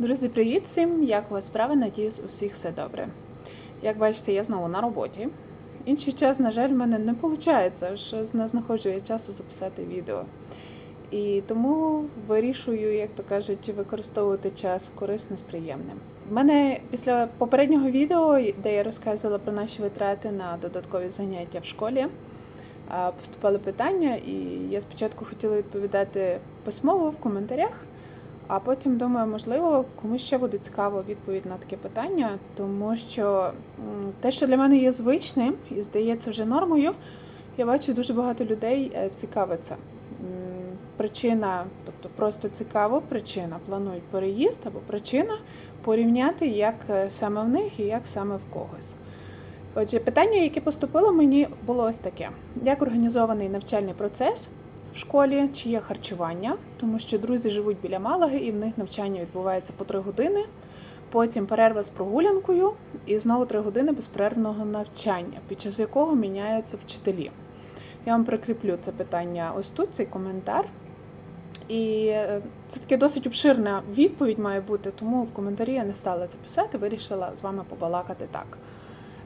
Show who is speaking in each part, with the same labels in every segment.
Speaker 1: Друзі, привіт всім! Як у вас справи? Надіюсь, у всіх все добре. Як бачите, я знову на роботі. Інший час, на жаль, в мене не виходить, що не знаходжу я часу записати відео. І тому вирішую, як то кажуть, використовувати час корисне з приємним. У мене після попереднього відео, де я розказувала про наші витрати на додаткові заняття в школі, поступали питання, і я спочатку хотіла відповідати письмово в коментарях. А потім думаю, можливо, комусь ще буде цікаво відповідь на таке питання, тому що те, що для мене є звичним і здається вже нормою, я бачу дуже багато людей е, цікавиться. Причина, тобто просто цікаво, причина планують переїзд або причина порівняти, як е, саме в них і як саме в когось. Отже, питання, яке поступило мені, було ось таке: як організований навчальний процес школі, чи є харчування, тому що друзі живуть біля Малаги, і в них навчання відбувається по три години. Потім перерва з прогулянкою і знову три години безперервного навчання, під час якого міняються вчителі. Я вам прикріплю це питання ось тут, цей коментар. І е, це таке досить обширна відповідь має бути, тому в коментарі я не стала це писати, вирішила з вами побалакати так.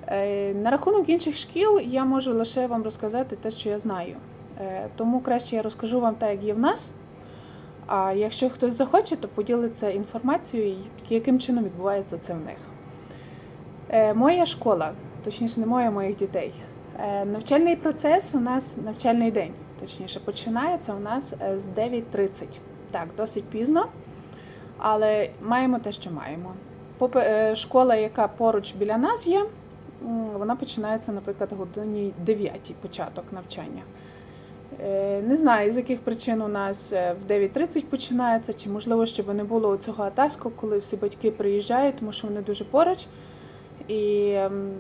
Speaker 1: Е, На рахунок інших шкіл я можу лише вам розказати те, що я знаю. Е, Тому краще я розкажу вам так, як є в нас. А якщо хтось захоче, то поділиться інформацією, яким чином відбувається це в них. Е, Моя школа, точніше, не моя, моїх дітей. Е, Навчальний процес у нас навчальний день, точніше, починається у нас з 9.30. Так, досить пізно, але маємо те, що маємо. Школа, яка поруч біля нас є, вона починається, наприклад, годині 9 початок навчання. Е, Не знаю, з яких причин у нас е, в 9.30 починається, чи можливо, щоб не було цього атаску, коли всі батьки приїжджають, тому що вони дуже поруч. І ем,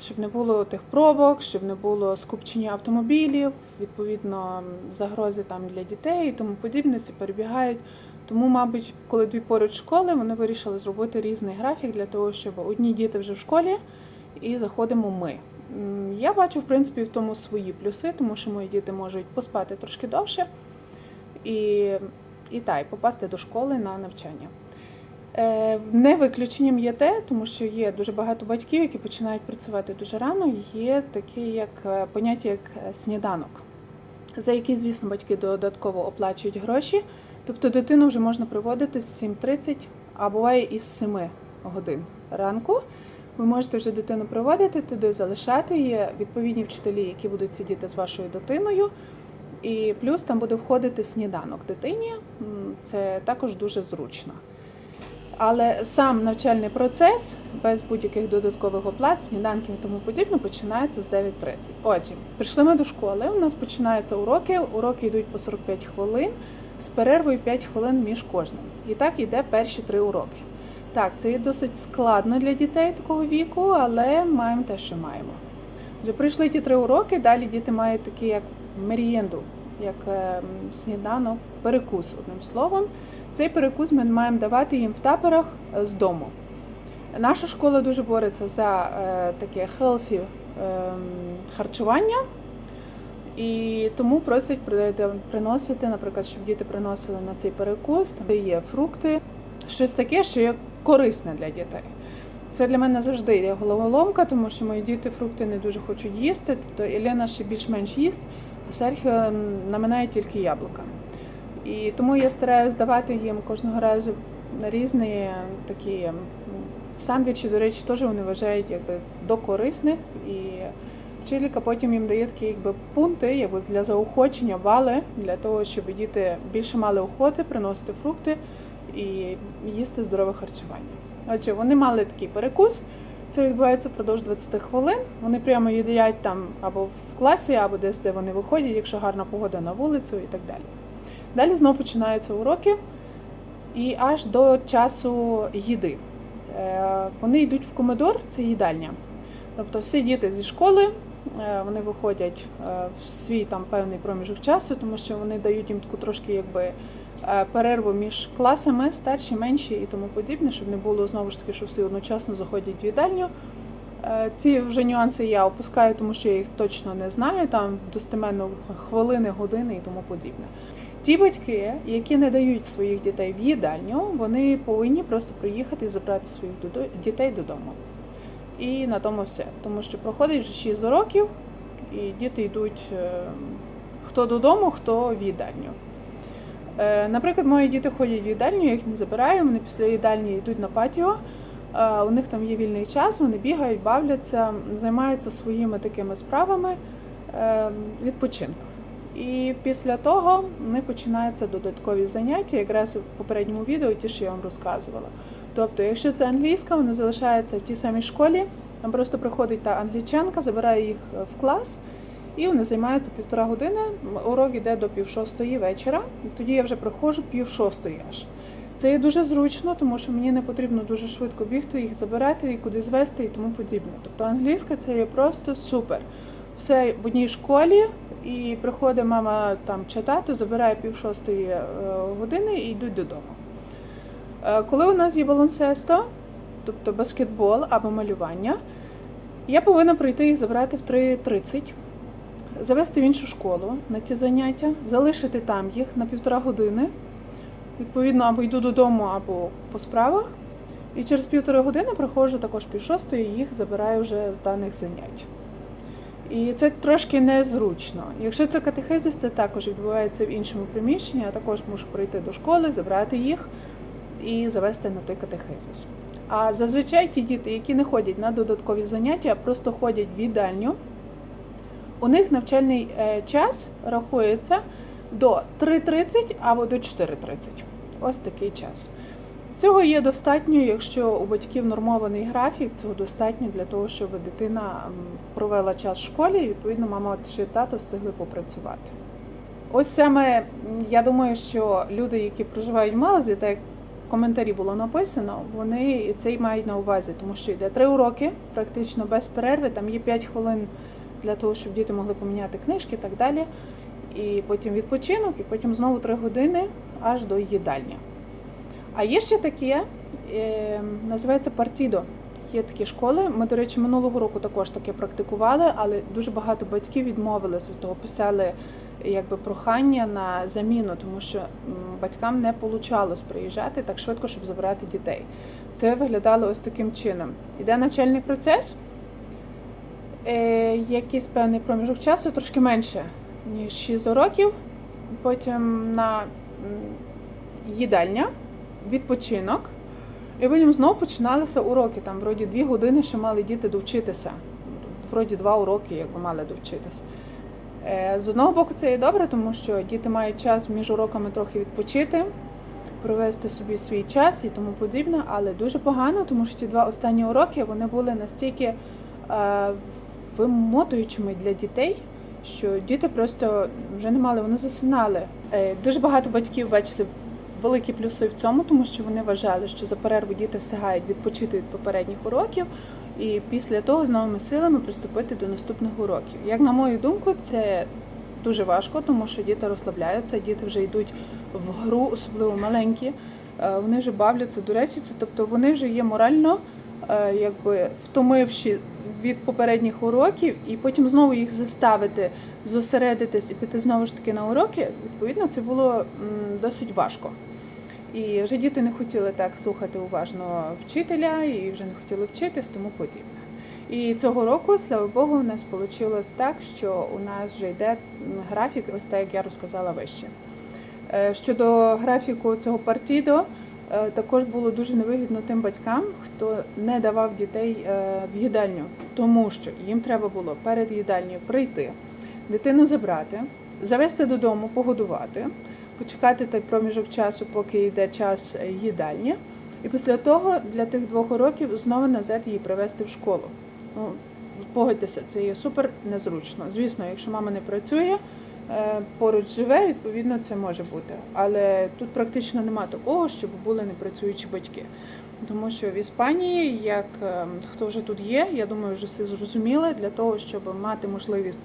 Speaker 1: щоб не було тих пробок, щоб не було скупчення автомобілів, відповідно, загрози там для дітей і тому подібне, всі перебігають. Тому, мабуть, коли дві поруч школи, вони вирішили зробити різний графік для того, щоб одні діти вже в школі і заходимо ми. Я бачу, в принципі, в тому свої плюси, тому що мої діти можуть поспати трошки довше і, і та, і попасти до школи на навчання. Е, Не виключенням є те, тому що є дуже багато батьків, які починають працювати дуже рано. Є таке як е, поняття як е, сніданок, за який, звісно, батьки додатково оплачують гроші. Тобто дитину вже можна приводити з 7.30, а буває і з 7 годин ранку. Ви можете вже дитину приводити туди, залишати. Є відповідні вчителі, які будуть сидіти з вашою дитиною. І плюс там буде входити сніданок дитині. Це також дуже зручно. Але сам навчальний процес без будь-яких додаткових оплат, сніданків і тому подібне починається з 9.30. Отже, прийшли ми до школи. У нас починаються уроки. Уроки йдуть по 45 хвилин з перервою 5 хвилин між кожним. І так йде перші три уроки. Так, це є досить складно для дітей такого віку, але маємо те, що маємо. Вже пройшли ті три уроки, далі діти мають такі як мерієнду, як ем, сніданок, перекус, одним словом. Цей перекус ми маємо давати їм в таперах е, з дому. Наша школа дуже бореться за е, таке ем, харчування, і тому просять приносити, наприклад, щоб діти приносили на цей перекус, де є фрукти, щось таке, що є корисне для дітей. Це для мене завжди є головоломка, тому що мої діти фрукти не дуже хочуть їсти. Тобто Єлена ще більш-менш їсть, а Серхіо наминає тільки яблука. І тому я стараюся давати їм кожного разу різні такі сандвічі, до речі, теж вони вважають якби до корисних. І вчителька потім їм дає такі якби пункти якби для заохочення, бали, для того, щоб діти більше мали охоти приносити фрукти і їсти здорове харчування. Отже, вони мали такий перекус. Це відбувається впродовж 20 хвилин. Вони прямо їдять там або в класі, або десь, де вони виходять, якщо гарна погода на вулицю і так далі. Далі знову починаються уроки і аж до часу їди. Е, Вони йдуть в комедор, це їдальня. Тобто всі діти зі школи е, вони виходять е, в свій там певний проміжок часу, тому що вони дають їм таку трошки якби перерву між класами, старші, менші і тому подібне, щоб не було знову ж таки, що всі одночасно заходять в їдальню. Е, Ці вже нюанси я опускаю, тому що я їх точно не знаю, там достеменно хвилини, години і тому подібне. Ті батьки, які не дають своїх дітей в їдальню, вони повинні просто приїхати і забрати своїх дітей додому. І на тому все. Тому що проходить вже 6 років, і діти йдуть е, хто додому, хто в їдальню. Е, Наприклад, мої діти ходять в їдальню, я їх не забираю, вони після їдальні йдуть на патіо. Е, У них там є вільний час, вони бігають, бавляться, займаються своїми такими справами е, відпочинку. І після того в них починаються додаткові заняття, якраз в попередньому відео, ті, що я вам розказувала. Тобто, якщо це англійська, вони залишаються в тій самій школі, там просто приходить та англічанка, забирає їх в клас, і вони займаються півтора години. Урок йде до пів шостої вечора, тоді я вже приходжу пів шостої аж. Це є дуже зручно, тому що мені не потрібно дуже швидко бігти, їх забирати і куди звести і тому подібне. Тобто англійська це є просто супер. Все в одній школі, і приходить мама там читати, забирає пів шостої е, години і йдуть додому. Е, Коли у нас є балансесто, тобто баскетбол або малювання, я повинна прийти їх забрати в 3.30, завести в іншу школу на ці заняття, залишити там їх на півтора години. Відповідно, або йду додому, або по справах. І через півтори години приходжу також пів шостої, їх забираю вже з даних занять. І це трошки незручно. Якщо це катехизис, це також відбувається в іншому приміщенні, я також мушу прийти до школи, забрати їх і завести на той катехизис. А зазвичай ті діти, які не ходять на додаткові заняття, просто ходять в їдальню, у них навчальний е, час рахується до 3.30 або до 4.30. Ось такий час. Цього є достатньо, якщо у батьків нормований графік, цього достатньо для того, щоб дитина провела час в школі і відповідно мама чи тато встигли попрацювати. Ось саме я думаю, що люди, які проживають в Малазі, так як в коментарі було написано, вони це й мають на увазі, тому що йде три уроки, практично без перерви, там є 5 хвилин для того, щоб діти могли поміняти книжки і так далі. І потім відпочинок, і потім знову три години аж до їдальні. А є ще таке, називається партідо. Є такі школи. Ми, до речі, минулого року також таке практикували, але дуже багато батьків відмовились від того, писали якби прохання на заміну, тому що батькам не получалось приїжджати так швидко, щоб забирати дітей. Це виглядало ось таким чином. Іде навчальний процес, якийсь певний проміжок часу, трошки менше, ніж 6 уроків. Потім на їдальня, відпочинок. І потім знову починалися уроки. Там вроді дві години ще мали діти довчитися. Вроді два уроки, якби мали довчитися. Е, З одного боку, це і добре, тому що діти мають час між уроками трохи відпочити, провести собі свій час і тому подібне, але дуже погано, тому що ті два останні уроки вони були настільки е, вимотуючими для дітей, що діти просто вже не мали, вони засинали. Е, Дуже багато батьків бачили великі плюси в цьому, тому що вони вважали, що за перерву діти встигають відпочити від попередніх уроків, і після того з новими силами приступити до наступних уроків. Як на мою думку, це дуже важко, тому що діти розслабляються, діти вже йдуть в гру, особливо маленькі. е, Вони вже бавляться, до це тобто вони вже є морально, е, якби втомивши від попередніх уроків, і потім знову їх заставити зосередитись і піти знову ж таки на уроки. Відповідно, це було досить важко. І вже діти не хотіли так слухати уважно вчителя, і вже не хотіли вчитись, тому подібне. І цього року, слава Богу, у нас вийшло так, що у нас вже йде графік, ось так як я розказала вище. Е, Щодо графіку цього партідо, також було дуже невигідно тим батькам, хто не давав дітей е, в їдальню, тому що їм треба було перед їдальнею прийти, дитину забрати, завести додому, погодувати, почекати той проміжок часу, поки йде час е, їдальні, і після того для тих двох уроків знову назад її привезти в школу. Ну, погодьтеся, це є супер незручно. Звісно, якщо мама не працює, е, поруч живе, відповідно, це може бути. Але тут практично нема такого, щоб були непрацюючі батьки. Тому що в Іспанії, як е, хто вже тут є, я думаю, вже всі зрозуміли, для того, щоб мати можливість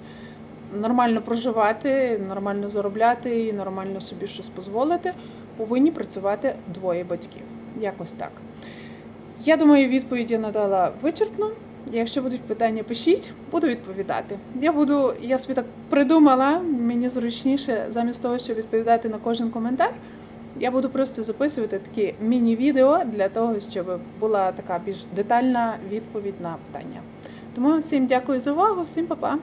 Speaker 1: нормально проживати, нормально заробляти і нормально собі щось дозволити, повинні працювати двоє батьків. Якось так. Я думаю, відповідь я надала вичерпно. Якщо будуть питання, пишіть, буду відповідати. Я буду, я собі так придумала, мені зручніше, замість того, щоб відповідати на кожен коментар, я буду просто записувати такі міні-відео для того, щоб була така більш детальна відповідь на питання. Тому всім дякую за увагу, всім па-па!